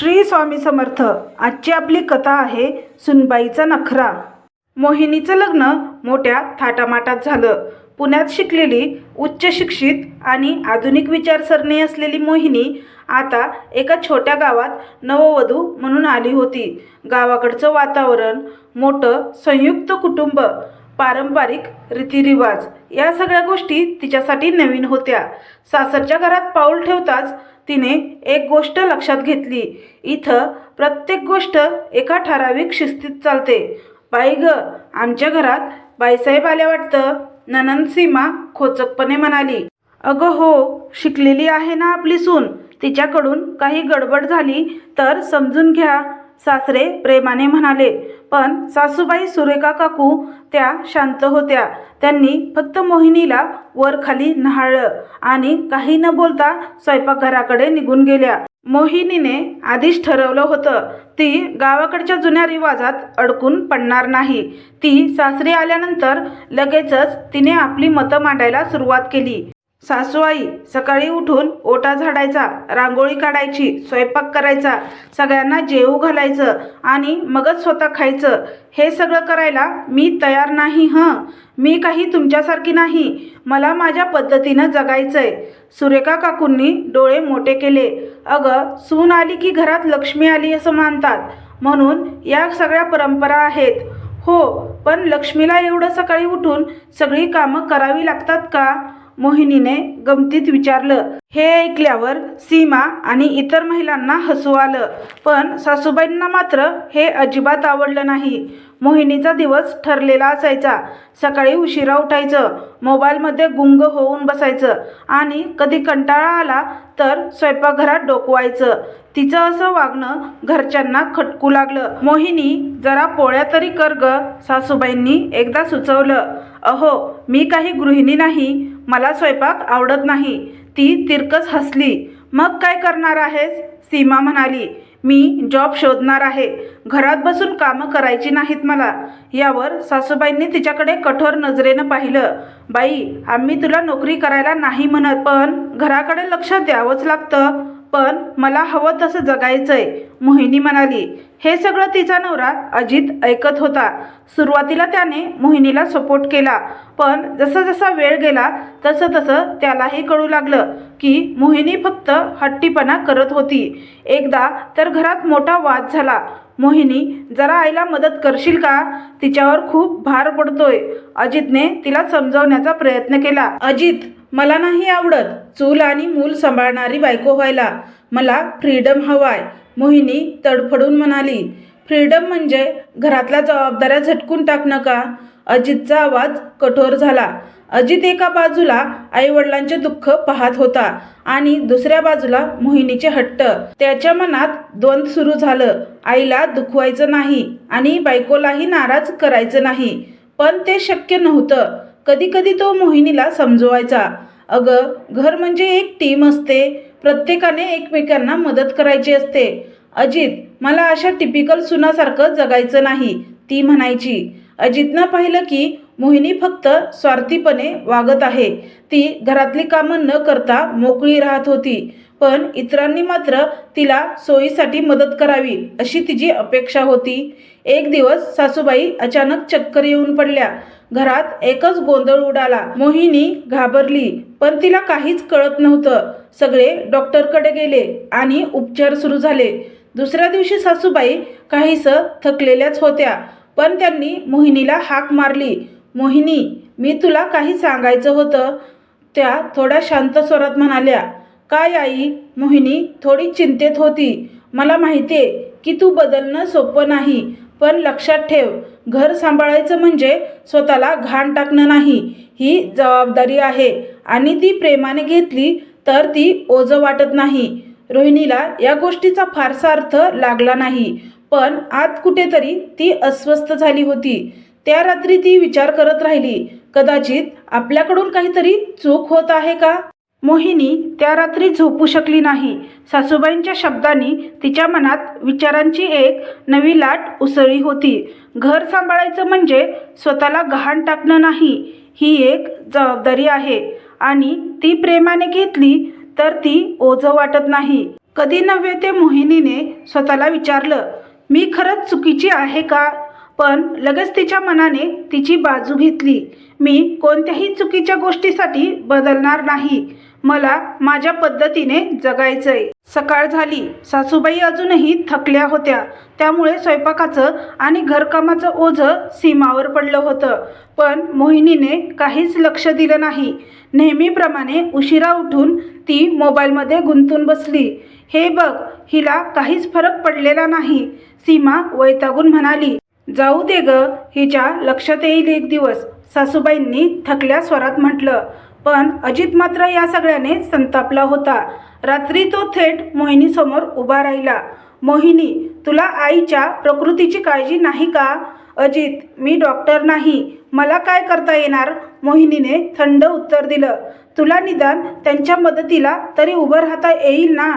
श्री स्वामी समर्थ आजची आपली कथा आहे सुनबाईचा नखरा. मोहिनीचं लग्न मोठ्या थाटामाटात झालं. पुण्यात शिकलेली उच्च शिक्षित आणि आधुनिक विचारसरणी असलेली मोहिनी आता एका छोट्या गावात नववधू म्हणून आली होती. गावाकडचं वातावरण मोठं संयुक्त कुटुंब पारंपरिक रीतिरिवाज या सगळ्या गोष्टी तिच्यासाठी नवीन होत्या. सासरच्या घरात पाऊल ठेवताच तिने एक गोष्ट लक्षात घेतली. इथं प्रत्येक गोष्ट एका ठराविक शिस्तीत चालते. बाई ग आमच्या घरात बाईसाहेब आल्या वाटतं. ननन सीमा खोचकपणे म्हणाली अगं हो शिकलेली आहे ना आपली सून. तिच्याकडून काही गडबड झाली तर समजून घ्या. सासरे प्रेमाने म्हणाले पण सासूबाई सुरेखा काकू त्या शांत होत्या. त्यांनी फक्त मोहिनीला वर खाली न्हाळलं आणि काही न बोलता स्वयंपाकघराकडे निघून गेल्या. मोहिनीने आधीच ठरवलं होतं ती गावाकडच्या जुन्या रिवाजात अडकून पडणार नाही. ती सासरी आल्यानंतर लगेचच तिने आपली मतं मांडायला सुरुवात केली. सासूआई सकाळी उठून ओटा झाडायचा रांगोळी काढायची स्वयंपाक करायचा सगळ्यांना जेवू घालायचं आणि मगच स्वतः खायचं. हे सगळं करायला मी तयार नाही हं. मी काही तुमच्यासारखी नाही. मला माझ्या पद्धतीनं जगायचं आहे सुरेखा काकूंनी डोळे मोठे केले. अगं सून आली की घरात लक्ष्मी आली असं मानतात. म्हणून या सगळ्या परंपरा आहेत. हो पण लक्ष्मीला एवढं सकाळी उठून सगळी कामं करावी लागतात का? मोहिनीने गमतीत विचारलं. हे ऐकल्यावर सीमा आणि इतर महिलांना हसू आलं. पण सासूबाईंना मात्र हे अजिबात आवडलं नाही. मोहिनीचा दिवस ठरलेला असायचा. सकाळी उशिरा उठायचं. मोबाईलमध्ये गुंग होऊन बसायचं. आणि कधी कंटाळा आला तर स्वयंपाकघरात डोकवायचं. तिचं असं वागणं घरच्यांना खटकू लागलं. मोहिनी जरा पोळ्या तरी कर ग सासूबाईंनी एकदा सुचवलं. अहो मी काही गृहिणी नाही. मला स्वयंपाक आवडत नाही. ती तिरकस हसली. मग काय करणार आहेस? सीमा म्हणाली. मी जॉब शोधणार आहे. घरात बसून कामं करायची नाहीत मला. यावर सासूबाईंनी तिच्याकडे कठोर नजरेनं पाहिलं. बाई आम्ही तुला नोकरी करायला नाही म्हणत पण घराकडे लक्ष द्यावंच लागतं. पण मला हवं तसं जगायचंय मोहिनी म्हणाली. हे सगळं तिचा नवरा अजित ऐकत होता. सुरुवातीला त्याने मोहिनीला सपोर्ट केला पण जसा जसा वेळ गेला तसं तसं त्यालाही कळू लागलं की मोहिनी फक्त हट्टीपणा करत होती. एकदा तर घरात मोठा वाद झाला. मोहिनी जरा आईला मदत करशील का? तिच्यावर खूप भार पडतोय. अजितने तिला समजवण्याचा प्रयत्न केला. अजित मला नाही आवडत. चूल आणि मूल सांभाळणारी बायको व्हायला. मला फ्रीडम हवाय. मोहिनी तडफडून म्हणाली फ्रीडम म्हणजे घरातल्या जबाबदाऱ्या झटकून टाकणं का? अजितचा आवाज कठोर झाला. अजित एका बाजूला आईवडिलांचे दुःख पाहत होता आणि दुसऱ्या बाजूला मोहिनीचे हट्ट. त्याच्या मनात द्वंद सुरू झालं. आईला दुखवायचं नाही आणि बायकोलाही नाराज करायचं नाही. पण ते शक्य नव्हतं. कधीकधी तो मोहिनीला समजवायचा. अगं घर म्हणजे एक टीम असते. प्रत्येकाने एकमेकांना मदत करायची असते. अजित मला अशा टिपिकल सुनासारखं जगायचं नाही ती म्हणायची. अजितनं पाहिलं की मोहिनी फक्त स्वार्थीपणे वागत आहे. ती घरातली कामं न करता मोकळी राहत होती. पण इतरांनी मात्र तिला सोयीसाठी मदत करावी अशी तिची अपेक्षा होती. एक दिवस सासूबाई अचानक चक्कर येऊन पडल्या. घरात एकच गोंधळ उडाला. मोहिनी घाबरली पण तिला काहीच कळत नव्हतं. सगळे डॉक्टरकडे गेले आणि उपचार सुरू झाले. दुसऱ्या दिवशी सासूबाई काहीसं थकलेल्याच होत्या पण त्यांनी मोहिनीला हाक मारली. मोहिनी मी तुला काही सांगायचं होतं. त्या थोड्या शांत स्वरात म्हणाल्या काय आई मोहिनी थोडी चिंतेत होती. मला माहिती आहे की तू बदलणं सोपं नाही पण लक्षात ठेव. घर सांभाळायचं म्हणजे स्वतःला घाण टाकणं नाही. ही जबाबदारी आहे. आणि ती प्रेमाने घेतली तर ती ओझं वाटत नाही. रोहिणीला या गोष्टीचा फारसा अर्थ लागला नाही. पण आत कुठेतरी ती अस्वस्थ झाली होती. त्या रात्री ती विचार करत राहिली कदाचित आपल्याकडून काहीतरी चूक होत आहे का? मोहिनी त्या रात्री झोपू शकली नाही. सासूबाईंच्या शब्दांनी तिच्या मनात विचारांची एक नवी लाट उसळली होती. घर सांभाळायचं म्हणजे स्वतःला गहाण टाकणं नाही ही एक जबाबदारी आहे. आणि ती प्रेमाने घेतली तर ती ओझं वाटत नाही. कधी नव्हे ते मोहिनीने स्वतःला विचारलं मी खरंच चुकीची आहे का? पण लगेच तिच्या मनाने तिची बाजू घेतली. मी कोणत्याही चुकीच्या गोष्टीसाठी बदलणार नाही. मला माझ्या पद्धतीने जगायचंय. सकाळ झाली. सासूबाई अजूनही थकल्या होत्या. त्यामुळे स्वयंपाकाचं आणि घरकामाचं ओझं सीमावर पडलं होतं. पण मोहिनीने काहीच लक्ष दिलं नाही. नेहमीप्रमाणे उशिरा उठून ती मोबाईलमध्ये गुंतून बसली. हे बघ हिला काहीच फरक पडलेला नाही सीमा वैतागून म्हणाली. जाऊ दे ग हिच्या लक्षात येईल एक दिवस सासूबाईंनी थकल्या स्वरात म्हटलं. पण अजित मात्र या सगळ्याने संतापला होता. रात्री तो थेट मोहिनीसमोर उभा राहिला. मोहिनी तुला आईच्या प्रकृतीची काळजी नाही का? अजित मी डॉक्टर नाही. मला काय करता येणार? मोहिनीने थंड उत्तर दिलं. तुला निदान त्यांच्या मदतीला तरी उभं राहता येईल ना?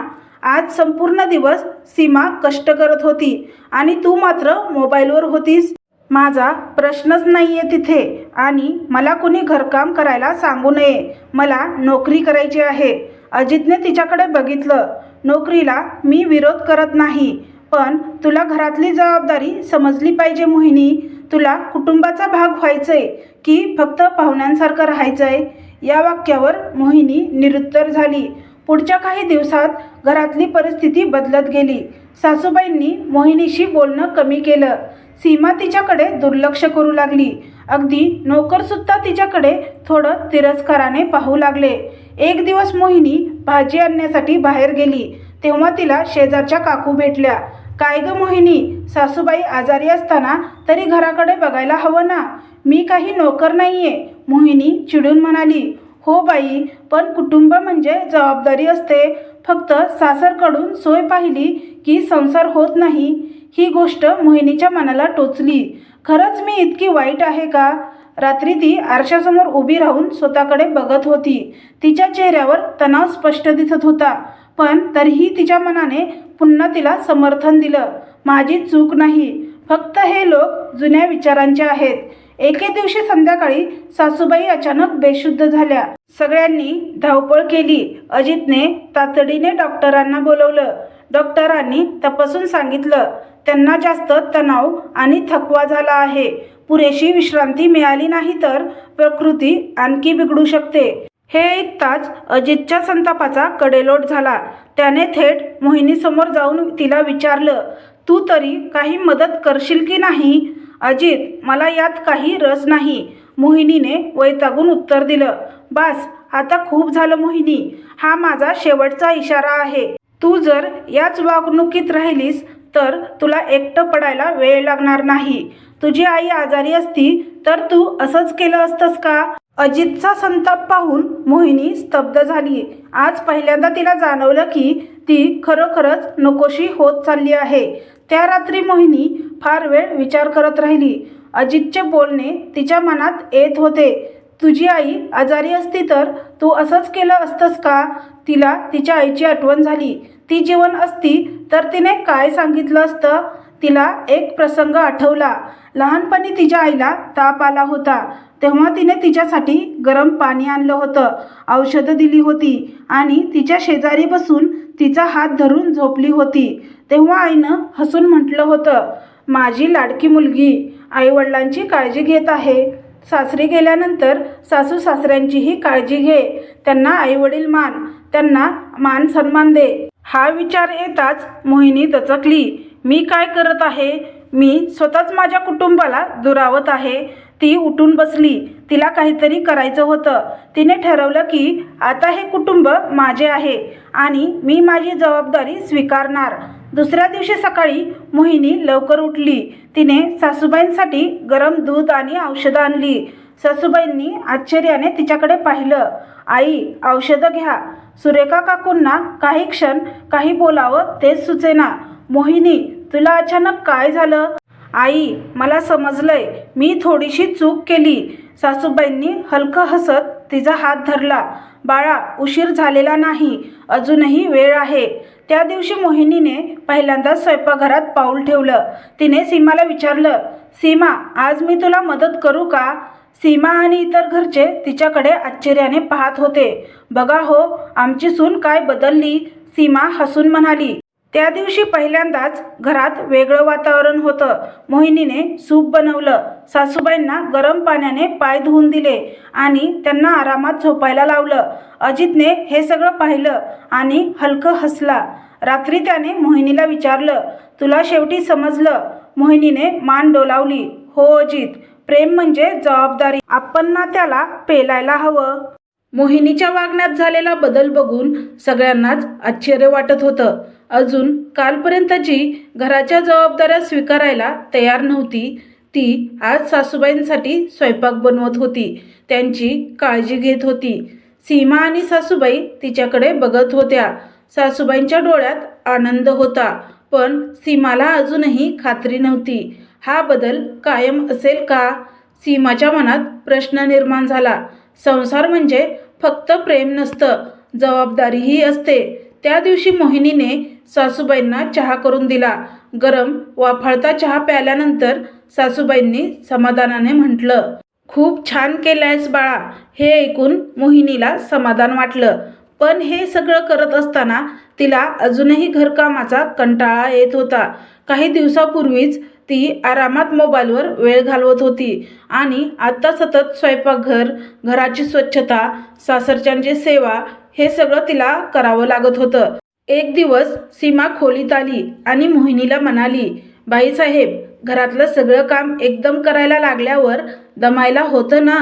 आज संपूर्ण दिवस सीमा कष्ट करत होती आणि तू मात्र मोबाईलवर होतीस. माझा प्रश्नच नाही आहे तिथे आणि मला कुणी घरकाम करायला सांगू नये. मला नोकरी करायची आहे. अजितने तिच्याकडे बघितलं. नोकरीला मी विरोध करत नाही पण तुला घरातली जबाबदारी समजली पाहिजे मोहिनी. तुला कुटुंबाचा भाग व्हायचंय की फक्त पाहुण्यांसारखं राहायचं आहे या वाक्यावर मोहिनी निरुत्तर झाली. पुढच्या काही दिवसात घरातली परिस्थिती बदलत गेली. सासूबाईंनी मोहिनीशी बोलणं कमी केलं. सीमा तिच्याकडे दुर्लक्ष करू लागली. अगदी नोकरसुद्धा तिच्याकडे थोडं तिरस्काराने पाहू लागले. एक दिवस मोहिनी भाजी आणण्यासाठी बाहेर गेली. तेव्हा तिला शेजारच्या काकू भेटल्या. काय ग मोहिनी सासूबाई आजारी असताना तरी घराकडे बघायला हवं ना? मी काही नोकर नाहीये मोहिनी चिडून म्हणाली. हो बाई पण कुटुंब म्हणजे जबाबदारी असते. फक्त सासरकडून सोय पाहिली की संसार होत नाही. ही गोष्ट मोहिनीच्या मनाला टोचली. खरंच मी इतकी वाईट आहे का? रात्री ती आरशासमोर उभी राहून स्वतःकडे बघत होती. तिच्या चेहऱ्यावर तणाव स्पष्ट दिसत होता. पण तरीही तिच्या मनाने पुन्हा तिला समर्थन दिलं. माझी चूक नाही. फक्त हे लोक जुन्या विचारांचे आहेत. एके दिवशी संध्याकाळी सासूबाई अचानक बेशुद्ध झाल्या. सगळ्यांनी धावपळ केली. अजितने तातडीने डॉक्टरांना बोलवलं. डॉक्टरांनी तपासून सांगितलं त्यांना जास्त तणाव आणि थकवा झाला आहे. पुरेशी विश्रांती मिळाली नाही तर प्रकृती आणखी बिघडू शकते. हे ऐकताच अजितच्या संतापाचा कडेलोट झाला. त्याने थेट मोहिनीसमोर जाऊन तिला विचारलं तू तरी काही मदत करशील की नाही? अजित मला यात काही रस नाही. मोहिनीने वैतागून उत्तर दिलं बास आता खूप झालं मोहिनी. हा माझा शेवटचा इशारा आहे. तू जर याच वागणुकीत राहिलीस तर तुला एकटं पडायला वेळ लागणार नाही. तुझी आई आजारी असती तर तू असंच केलं असतंस का? अजितचा संताप पाहून मोहिनी स्तब्ध झाली. आज पहिल्यांदा तिला जाणवलं की ती खरोखरच नकोशी होत चालली आहे. त्या रात्री मोहिनी फार वेळ विचार करत राहिली. अजितचे बोलणे तिच्या मनात येत होते. तुझी आई आजारी असती तर तू असंच केलं असतंस का? तिला तिच्या आईची आठवण झाली. ती जीवन असती तर तिने काय सांगितलं असतं? तिला एक प्रसंग आठवला. लहानपणी तिच्या आईला ताप आला होता. तेव्हा तिने तिच्यासाठी गरम पाणी आणलं होतं. औषधं दिली होती आणि तिच्या शेजारी बसून तिचा हात धरून झोपली होती. तेव्हा आईनं हसून म्हटलं होतं माझी लाडकी मुलगी आईवडिलांची काळजी घेत आहे. सासरी गेल्यानंतर सासू सासऱ्यांचीही काळजी घे. त्यांना आईवडील मान त्यांना मान सन्मान दे. हा विचार येताच मोहिनी दचकली. मी काय करत आहे? मी स्वतःच माझ्या कुटुंबाला दुरावत आहे. ती उठून बसली. तिला काहीतरी करायचं होतं. तिने ठरवलं की आता हे कुटुंब माझे आहे आणि मी माझी जबाबदारी स्वीकारणार. दुसऱ्या दिवशी सकाळी मोहिनी लवकर उठली. तिने सासूबाईंसाठी गरम दूध आणि औषधं आणली. सासूबाईंनी आश्चर्याने तिच्याकडे पाहिलं. आई औषधं घ्या. सुरेखा काकूंना काही क्षण काही बोलावं तेच सुचेना. मोहिनी तुला अचानक काय झालं? आई मला समजलंय. मी थोडीशी चूक केली. सासूबाईंनी हलकं हसत तिचा हात धरला. बाळा उशीर झालेला नाही. अजूनही वेळ आहे. त्या दिवशी मोहिनीने पहिल्यांदा स्वयंपाकघरात पाऊल ठेवलं. तिने सीमाला विचारलं सीमा आज मी तुला मदत करू का? सीमा आणि इतर घरचे तिच्याकडे आश्चर्याने पाहत होते. बघा हो आमची सून काय बदलली? सीमा हसून म्हणाली. त्या दिवशी पहिल्यांदाच घरात वेगळं वातावरण होतं. मोहिनीने सूप बनवलं. सासूबाईंना गरम पाण्याने पाय धुवून दिले आणि त्यांना आरामात झोपायला लावलं. अजितने हे सगळं पाहिलं आणि हलकं हसला. रात्री त्याने मोहिनीला विचारलं तुला शेवटी समजलं? मोहिनीने मान डोलावली. हो अजित प्रेम म्हणजे जबाबदारी. आपण ना त्याला पेलायला हवं. मोहिनीच्या वागण्यात झालेला बदल बघून सगळ्यांनाच आश्चर्य वाटत होतं. अजून कालपर्यंत जी घराच्या जबाबदाऱ्या स्वीकारायला तयार नव्हती ती आज सासूबाईंसाठी स्वयंपाक बनवत होती. त्यांची काळजी घेत होती. सीमा आणि सासूबाई तिच्याकडे बघत होत्या. सासूबाईंच्या डोळ्यात आनंद होता पण सीमाला अजूनही खात्री नव्हती. हा बदल कायम असेल का? सीमाच्या मनात प्रश्न निर्माण झाला. संसार म्हणजे फक्त प्रेम नसतं जबाबदारीही असते. त्या दिवशी मोहिनीने सासूबाईंना चहा करून दिला. गरम वाफाळता चहा प्यायल्यानंतर सासूबाईंनी समाधानाने म्हटलं खूप छान केलंयस बाळा. हे ऐकून मोहिनीला समाधान वाटलं. पण हे सगळं करत असताना तिला अजूनही घरकामाचा कंटाळा येत होता. काही दिवसापूर्वीच ती आरामात मोबाईलवर वेळ घालवत होती आणि आत्ता सतत स्वयंपाकघर घराची स्वच्छता सासरच्यांची सेवा हे सगळं तिला करावं लागत होतं. एक दिवस सीमा खोलीत आली आणि मोहिनीला म्हणाली बाईसाहेब घरातलं सगळं काम एकदम करायला लागल्यावर दमायला होतं ना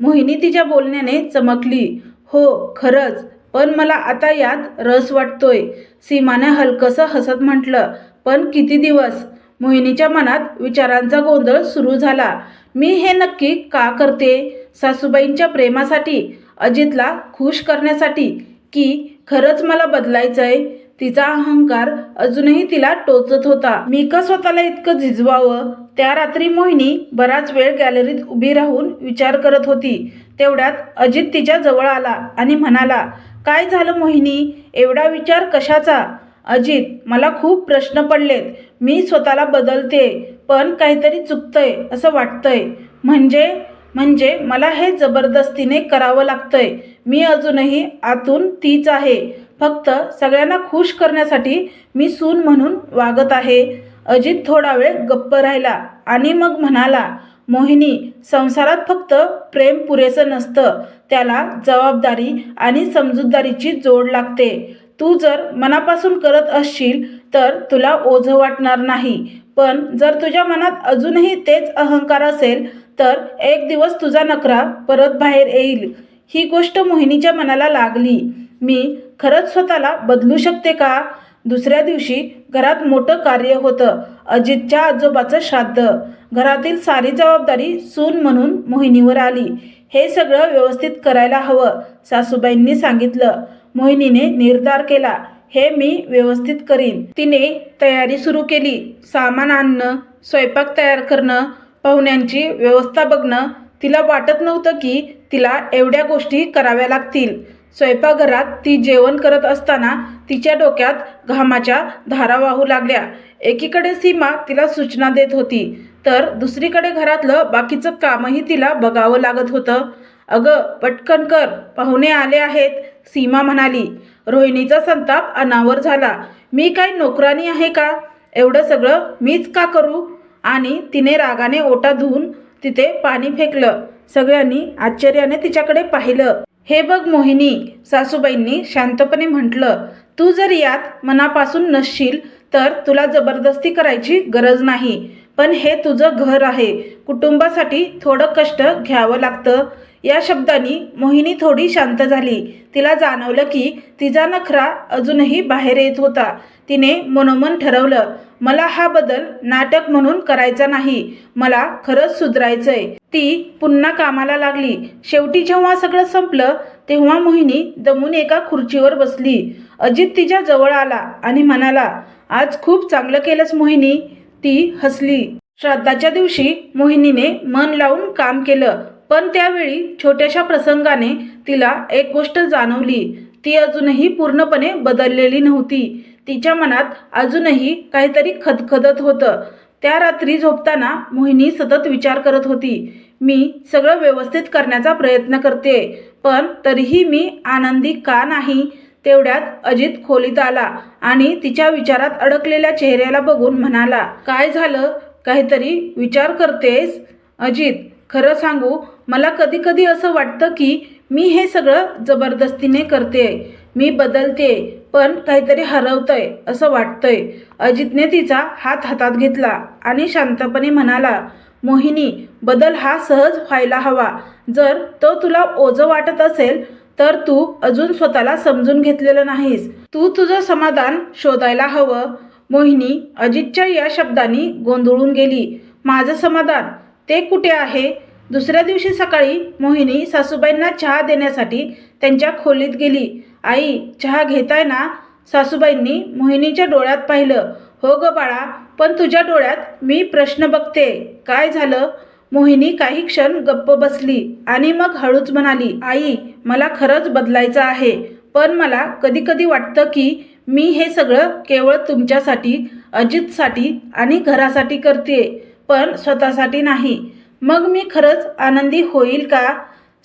मोहिनी तिच्या बोलण्याने चमकली. हो खरंच. पण मला आता यात रस वाटतोय. सीमाने हलकंसं हसत म्हटलं पण किती दिवस मोहिनीच्या मनात विचारांचा गोंधळ सुरू झाला. मी हे नक्की का करते? सासूबाईंच्या प्रेमासाठी अजितला खुश करण्यासाठी की खरंच मला बदलायचंय. तिचा अहंकार अजूनही तिला टोचत होता. मी का स्वतःला इतकं झिजवावं. त्या रात्री मोहिनी बराच वेळ गॅलरीत उभी राहून विचार करत होती. तेवढ्यात अजित तिच्या जवळ आला आणि म्हणाला काय झालं मोहिनी? एवढा विचार कशाचा? अजित मला खूप प्रश्न पडलेत. मी स्वतःला बदलते पण काहीतरी चुकतंय असं वाटतंय. म्हणजे म्हणजे मला हे जबरदस्तीने करावं लागतंय. मी अजूनही आतून तीच आहे. फक्त सगळ्यांना खुश करण्यासाठी मी सून म्हणून वागत आहे. अजित थोडा वेळ गप्प राहिला आणि मग म्हणाला मोहिनी संसारात फक्त प्रेम पुरेसं नसतं. त्याला जबाबदारी आणि समजूतदारीची जोड लागते. तू जर मनापासून करत असशील तर तुला ओझं वाटणार नाही. पण जर तुझ्या मनात अजूनही तेच अहंकार असेल तर एक दिवस तुझा नकरा परत बाहेर येईल. ही गोष्ट मोहिनीच्या मनाला लागली. मी खरंच स्वतःला बदलू शकते का? दुसऱ्या दिवशी घरात मोठं कार्य होतं. अजितच्या आजोबाचं श्राद्ध. घरातील सारी जबाबदारी सून म्हणून मोहिनीवर आली. हे सगळं व्यवस्थित करायला हवं सासूबाईंनी सांगितलं. मोहिनीने निर्धार केला. हे मी व्यवस्थित करीन. तिने तयारी सुरू केली. सामान आणणं स्वयंपाक तयार करणं पाहुण्यांची व्यवस्था बघणं तिला वाटत नव्हतं की तिला एवढ्या गोष्टी कराव्या लागतील. स्वयंपाकघरात ती जेवण करत असताना तिच्या डोक्यात घामाच्या धारा वाहू लागल्या. एकीकडे सीमा तिला सूचना देत होती तर दुसरीकडे घरातलं बाकीचं कामही तिला बघावं लागत होतं. अगं पटकन कर पाहुणे आले आहेत सीमा म्हणाली. रोहिणीचा संताप अनावर झाला. मी काय नोकरानी आहे का? एवढं सगळं मीच का करू? आणि तिने रागाने ओटा धुवून तिथे पाणी फेकलं. सगळ्यांनी आश्चर्याने तिच्याकडे पाहिलं. हे बघ मोहिनी सासूबाईंनी शांतपणे म्हटलं तू जर यात मनापासून नसशील तर तुला जबरदस्ती करायची गरज नाही. पण हे तुझं घर आहे. कुटुंबासाठी थोडं कष्ट घ्यावं लागतं. या शब्दांनी मोहिनी थोडी शांत झाली. तिला जाणवलं की तिचा नखरा अजूनही बाहेर येत होता. तिने मनोमन ठरवलं मला हा बदल नाटक म्हणून करायचा नाही. मला खरंच सुधरायचंय. ती पुन्हा कामाला लागली. शेवटी जेव्हा सगळं संपलं तेव्हा मोहिनी दमून एका खुर्चीवर बसली. अजित तिच्या जवळ आला आणि म्हणाला आज खूप चांगलं केलंस मोहिनी. ती हसली. श्राद्धाच्या दिवशी मोहिनीने मन लावून काम केलं. पण त्यावेळी छोट्याशा प्रसंगाने तिला एक गोष्ट जाणवली. ती अजूनही पूर्णपणे बदललेली नव्हती. तिच्या मनात अजूनही काहीतरी खदखदत होतं. त्या रात्री झोपताना मोहिनी सतत विचार करत होती. मी सगळं व्यवस्थित करण्याचा प्रयत्न करते पण तरीही मी आनंदी का नाही? तेवढ्यात अजित खोलीत आला आणि तिच्या विचारात अडकलेल्या चेहऱ्याला बघून म्हणाला काय झालं? काहीतरी विचार करतेस? अजित खरं सांगू मला कधी कधी असं वाटतं की मी हे सगळं जबरदस्तीने करते मी बदलते पण काहीतरी हरवतंय असं वाटतंय. अजितने तिचा हात हातात घेतला आणि शांतपणे म्हणाला मोहिनी बदल हा सहज व्हायला हवा. जर तो तुला ओझं वाटत असेल तर तू अजून स्वतःला समजून घेतलेलं नाहीस. तू तुझं समाधान शोधायला हवं. मोहिनी अजितच्या या शब्दांनी गोंधळून गेली. माझं समाधान ते कुठे आहे? दुसऱ्या दिवशी सकाळी मोहिनी सासूबाईंना चहा देण्यासाठी त्यांच्या खोलीत गेली. आई चहा घेताय ना? सासूबाईंनी मोहिनीच्या डोळ्यात पाहिलं. हो ग बाळा पण तुझ्या डोळ्यात मी प्रश्न बघते. काय झालं? मोहिनी काही क्षण गप्प बसली आणि मग हळूच म्हणाली आई मला खरंच बदलायचं आहे. पण मला कधीकधी वाटतं की मी हे सगळं केवळ तुमच्यासाठी अजितसाठी आणि घरासाठी करते पण स्वतःसाठी नाही. मग मी खरंच आनंदी होईल का?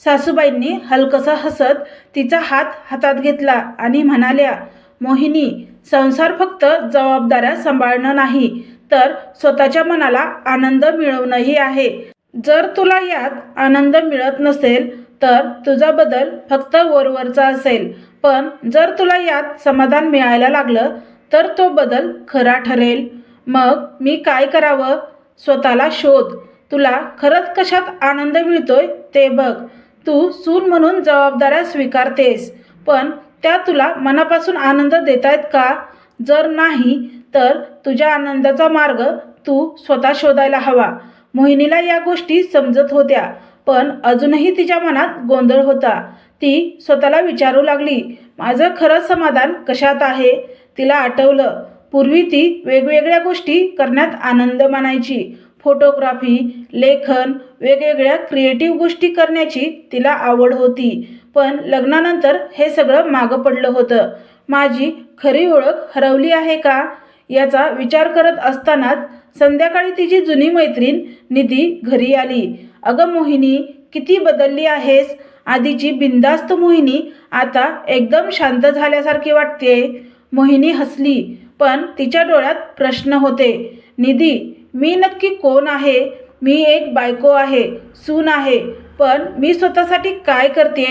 सासूबाईंनी हलकसा हसत तिचा हात हातात घेतला आणि म्हणाल्या मोहिनी संसार फक्त जबाबदाऱ्या सांभाळणं नाही तर स्वतःच्या मनाला आनंद मिळवणंही आहे. जर तुला यात आनंद मिळत नसेल तर तुझा बदल फक्त वरवरचा असेल. पण जर तुला यात समाधान मिळायला लागलं तर तो बदल खरा ठरेल. मग मी काय करावं? स्वतःला शोध. तुला खरंच कशात आनंद मिळतोय ते बघ. तू सून म्हणून जबाबदाऱ्या स्वीकारतेस पण त्या तुला मनापासून आनंद देत आहेत का? जर नाही तर तुझ्या आनंदाचा मार्ग तू स्वतः शोधायला हवा. मोहिनीला या गोष्टी समजत होत्या पण अजूनही तिच्या मनात गोंधळ होता. ती स्वतःला विचारू लागली माझं खरं समाधान कशात आहे? तिला आठवलं. पूर्वी ती वेगवेगळ्या गोष्टी करण्यात आनंद मानायची फोटोग्राफी लेखन वेगवेगळ्या क्रिएटिव्ह गोष्टी करण्याची तिला आवड होती. पण लग्नानंतर हे सगळं मागं पडलं होतं. माझी खरी ओळख हरवली आहे का? याचा विचार करत असतानाच संध्याकाळी तिची जुनी मैत्रीण निधी घरी आली. अगं मोहिनी किती बदलली आहेस? आधीची बिंदास्त मोहिनी आता एकदम शांत झाल्यासारखी वाटते मोहिनी हसली पण तिच्या डोळ्यात प्रश्न होते. निधी मी नक्की कोण आहे? मी एक बायको आहे सून आहे पण मी स्वतःसाठी काय करते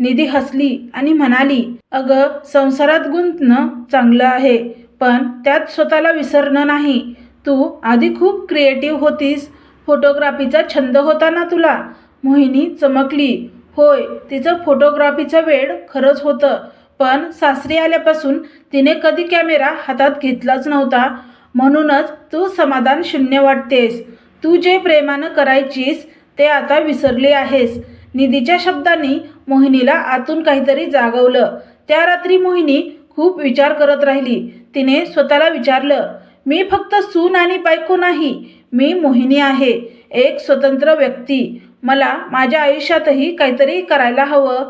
निधी हसली आणि म्हणाली अगं संसारात गुंतणं चांगलं आहे पण त्यात स्वतःला विसरणं नाही. तू आधी खूप क्रिएटिव्ह होतीस. फोटोग्राफीचा छंद होता ना तुला? मोहिनी चमकली. होय तिचं फोटोग्राफीचं वेळ खरंच होतं पण सासरी आल्यापासून तिने कधी कॅमेरा हातात घेतलाच नव्हता. म्हणूनच तू समाधान शून्य वाटतेस. तू जे प्रेमानं करायचीस ते आता विसरली आहेस. निधीच्या शब्दांनी मोहिनीला आतून काहीतरी जागवलं. त्या रात्री मोहिनी खूप विचार करत राहिली. तिने स्वतःला विचारलं मी फक्त सून आणि बायको नाही मी मोहिनी आहे एक स्वतंत्र व्यक्ती. मला माझ्या आयुष्यातही काहीतरी करायला हवं.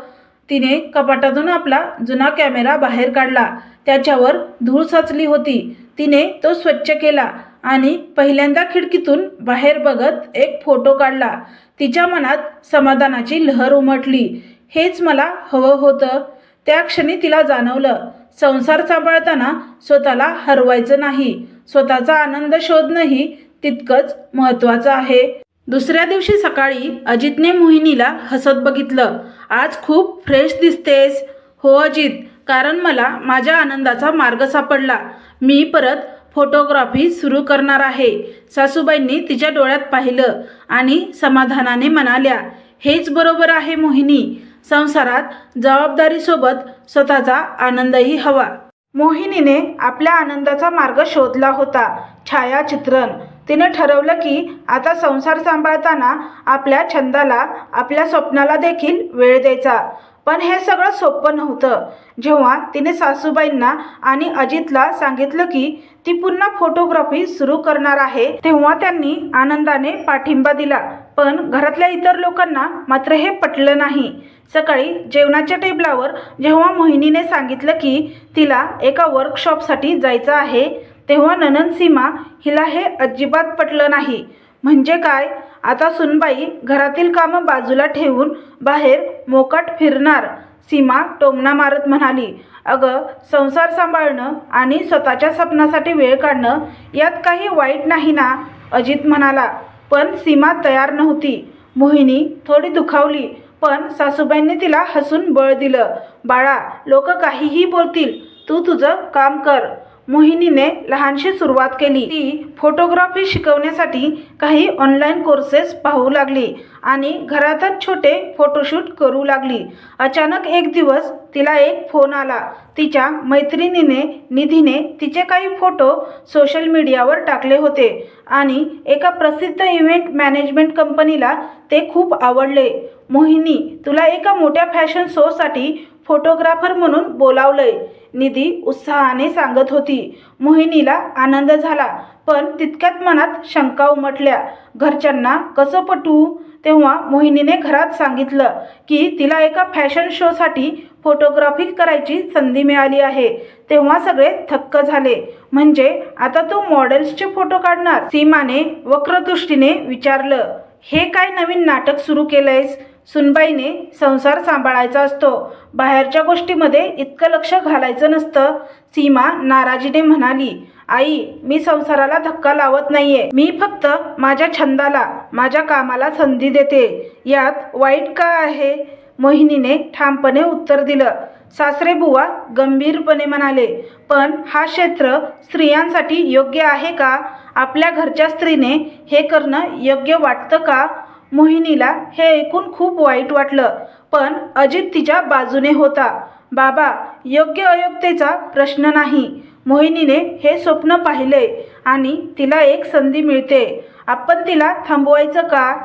तिने कपाटातून आपला जुना कॅमेरा बाहेर काढला. त्याच्यावर धूळ साचली होती. तिने तो स्वच्छ केला आणि पहिल्यांदा खिडकीतून बाहेर बघत एक फोटो काढला. तिच्या मनात समाधानाची लहर उमटली. हेच मला हवं होतं. त्या क्षणी तिला जाणवलं. संसार सांभाळताना स्वतःला हरवायचं नाही. स्वतःचा आनंद शोधणंही तितकंच महत्त्वाचं आहे. दुसऱ्या दिवशी सकाळी अजितने मोहिनीला हसत बघितलं. आज खूप फ्रेश दिसतेस. हो अजित. कारण मला माझ्या आनंदाचा मार्ग सापडला. मी परत फोटोग्राफी सुरू करणार आहे. सासूबाईंनी तिच्या डोळ्यात पाहिलं आणि समाधानाने म्हणाल्या हेच बरोबर आहे मोहिनी. संसारात जबाबदारीसोबत स्वतःचा आनंदही हवा. मोहिनीने आपल्या आनंदाचा मार्ग शोधला होता. छायाचित्रण. तिने ठरवलं की आता संसार सांभाळताना आपल्या छंदाला आपल्या स्वप्नाला देखील वेळ द्यायचा. पण हे सगळं सोपं नव्हतं. जेव्हा तिने सासूबाईंना आणि अजितला सांगितलं की ती पुन्हा फोटोग्राफी सुरू करणार आहे तेव्हा त्यांनी आनंदाने पाठिंबा दिला. पण घरातल्या इतर लोकांना मात्र हे पटलं नाही. सकाळी जेवणाच्या टेबलावर जेव्हा मोहिनीने सांगितलं की तिला एका वर्कशॉपसाठी जायचं आहे तेव्हा ननन सीमा हिला हे अजिबात पटलं नाही. म्हणजे काय? आता सुनबाई घरातील कामं बाजूला ठेवून बाहेर मोकाट फिरणार. सीमा टोमणा मारत म्हणाली अगं संसार सांभाळणं आणि स्वतःच्या स्वप्नासाठी वेळ काढणं यात काही वाईट नाही ना? अजित म्हणाला. पण सीमा तयार नव्हती. मोहिनी थोडी दुखावली पण सासूबाईंनी तिला हसून बळ दिलं. बाळा लोक काहीही बोलतील तू तुझं काम कर. मोहिनीने लहानशी सुरुवात केली. ती फोटोग्राफी शिकवण्यासाठी काही ऑनलाईन कोर्सेस पाहू लागली आणि घरातच छोटे फोटोशूट करू लागली. अचानक एक दिवस तिला एक फोन आला. तिच्या मैत्रिणीने निधीने तिचे काही फोटो सोशल मीडियावर टाकले होते आणि एका प्रसिद्ध इव्हेंट मॅनेजमेंट कंपनीला ते खूप आवडले. मोहिनी तुला एका मोठ्या फॅशन शोसाठी फोटोग्राफर म्हणून बोलावलंय. निधी उत्साहाने सांगत होती. मोहिनीला आनंद झाला पण तितक्यात मनात शंका उमटल्या. घरच्यांना कसं पटवू? तेव्हा मोहिनीने घरात सांगितलं की तिला एका फॅशन शोसाठी फोटोग्राफी करायची संधी मिळाली आहे. तेव्हा सगळे थक्क झाले. म्हणजे आता तू मॉडेल्सचे फोटो काढणार. सीमाने वक्रदृष्टीने विचारलं. हे काय नवीन नाटक सुरू केलंयस? सुनबाईने संसार सांभाळायचा असतो. बाहेरच्या गोष्टीमध्ये इतकं लक्ष घालायचं नसतं. सीमा नाराजीने म्हणाली आई मी संसाराला धक्का लावत नाहीये. मी फक्त माझ्या छंदाला माझ्या कामाला संधी देते. यात वाईट का आहे? मोहिनीने ठामपणे उत्तर दिलं. सासरे बुवा गंभीरपणे म्हणाले पण हा क्षेत्र स्त्रियांसाठी योग्य आहे का? आपल्या घरच्या स्त्रीने हे करणं योग्य वाटतं का? मोहिनीला हे ऐकून खूप वाईट वाटलं. पण अजित तिच्या बाजूने होता. बाबा योग्य अयोग्यतेचा प्रश्न नाही. मोहिनीने हे स्वप्न पाहिले आणि तिला एक संधी मिळते. आपण तिला थांबवायचं का?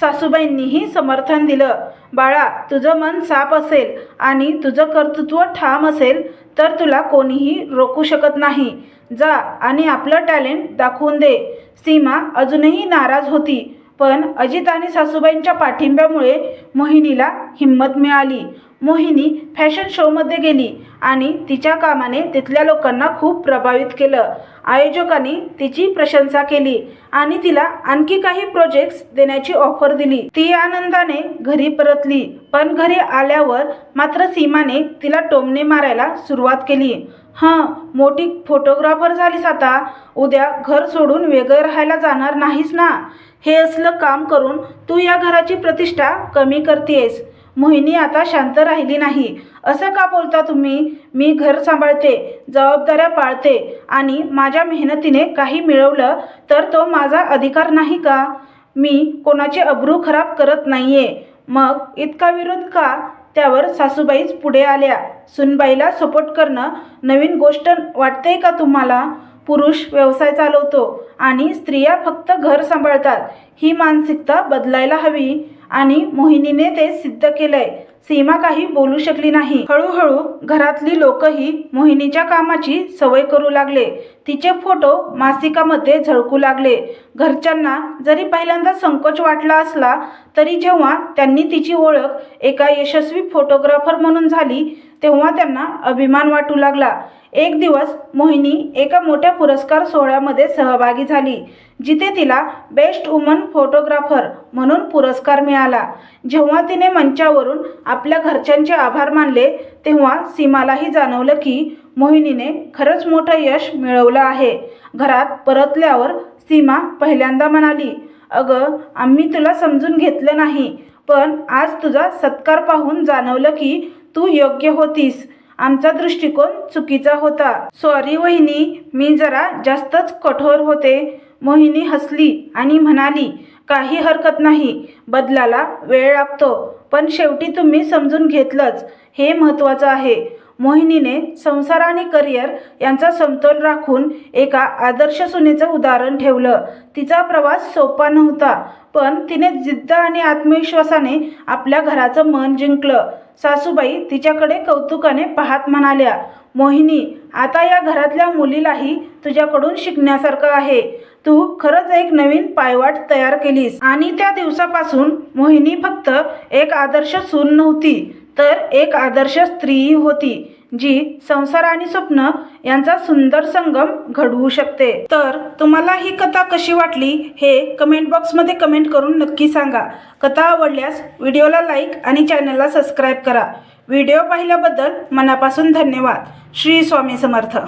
सासूबाईंनीही समर्थन दिलं. बाळा तुझं मन साफ असेल आणि तुझं कर्तृत्व ठाम असेल तर तुला कोणीही रोखू शकत नाही. जा आणि आपलं टॅलेंट दाखवून दे. सीमा अजूनही नाराज होती पण अजित आणि सासूबाईंच्या पाठिंब्यामुळे मोहिनीला हिंमत मिळाली. मोहिनी फॅशन शोमध्ये गेली आणि तिच्या कामाने तिथल्या लोकांना खूप प्रभावित केलं. आयोजकांनी तिची प्रशंसा केली आणि तिला आणखी काही प्रोजेक्ट्स देण्याची ऑफर दिली. ती आनंदाने घरी परतली पण घरी आल्यावर मात्र सीमाने तिला टोमणे मारायला सुरुवात केली. हां मोठी फोटोग्राफर झालीस आता. उद्या घर सोडून वेगळं राहायला जाणार नाहीस ना? हे असलं काम करून तू या घराची प्रतिष्ठा कमी करतेस. मोहिनी आता शांत राहिली नाही. असं का बोलता तुम्ही? मी घर सांभाळते जबाबदाऱ्या पाळते आणि माझ्या मेहनतीने काही मिळवलं तर तो माझा अधिकार नाही का? मी कोणाचे अब्रू खराब करत नाहीये. मग इतका विरोध का? त्यावर सासूबाईच पुढे आल्या. सुनबाईला सपोर्ट करणं नवीन गोष्ट वाटते का तुम्हाला? पुरुष व्यवसाय चालवतो आणि स्त्रिया फक्त घर सांभाळतात. ही मानसिकता बदलायला हवी. आणि मोहिनीने ते सिद्ध केलंय. सीमा काही बोलू शकली नाही. हळूहळू घरातली लोकही मोहिनीच्या कामाची सवय करू लागले. तिचे फोटो मासिकामध्ये झळकू लागले. घरच्यांना जरी पहिल्यांदा संकोच वाटला असला तरी जेव्हा त्यांनी तिची ओळख एका यशस्वी फोटोग्राफर म्हणून झाली तेव्हा त्यांना अभिमान वाटू लागला. एक दिवस मोहिनी एका मोठ्या पुरस्कार सोहळ्यामध्ये सहभागी झाली जिथे तिला बेस्ट वुमन फोटोग्राफर म्हणून पुरस्कार मिळाला. जेव्हा तिने मंचावरून आपल्या घरच्यांचे आभार मानले तेव्हा सीमालाही जाणवलं की मोहिनीने खरंच मोठं यश मिळवलं आहे. घरात परतल्यावर सीमा पहिल्यांदा म्हणाली अगं आम्ही तुला समजून घेतलं नाही पण आज तुझा सत्कार पाहून जाणवलं की तू योग्य होतीस. आमचा दृष्टिकोन चुकीचा होता. सॉरी वहिनी. मी जरा जास्तच कठोर होते. मोहिनी हसली आणि म्हणाली काही हरकत नाही. बदलाला वेळ लागतो. पण शेवटी तुम्ही समजून घेतलंच. हे महत्त्वाचं आहे. मोहिनीने संसार आणि करिअर यांचा समतोल राखून एका आदर्श सुनेचं उदाहरण ठेवलं. तिचा प्रवास सोपा नव्हता पण तिने जिद्द आणि आत्मविश्वासाने आपल्या घराचं मन जिंकलं. सासूबाई तिच्याकडे कौतुकाने पाहत म्हणाल्या मोहिनी आता या घरातल्या मुलीलाही तुझ्याकडून शिकण्यासारखं आहे. तू खरंच एक नवीन पायवाट तयार केलीस. आणि त्या दिवसापासून मोहिनी फक्त एक आदर्श सून नव्हती. तर एक आदर्श स्त्रीही होती जी संसार आणि स्वप्न यांचा सुंदर संगम घडवू शकते. तर तुम्हाला ही कथा कशी वाटली हे कमेंट बॉक्समध्ये कमेंट करून नक्की सांगा. कथा आवडल्यास व्हिडिओला लाईक आणि चॅनलला सबस्क्राईब करा. व्हिडिओ पाहिल्याबद्दल मनापासून धन्यवाद. श्री स्वामी समर्थ.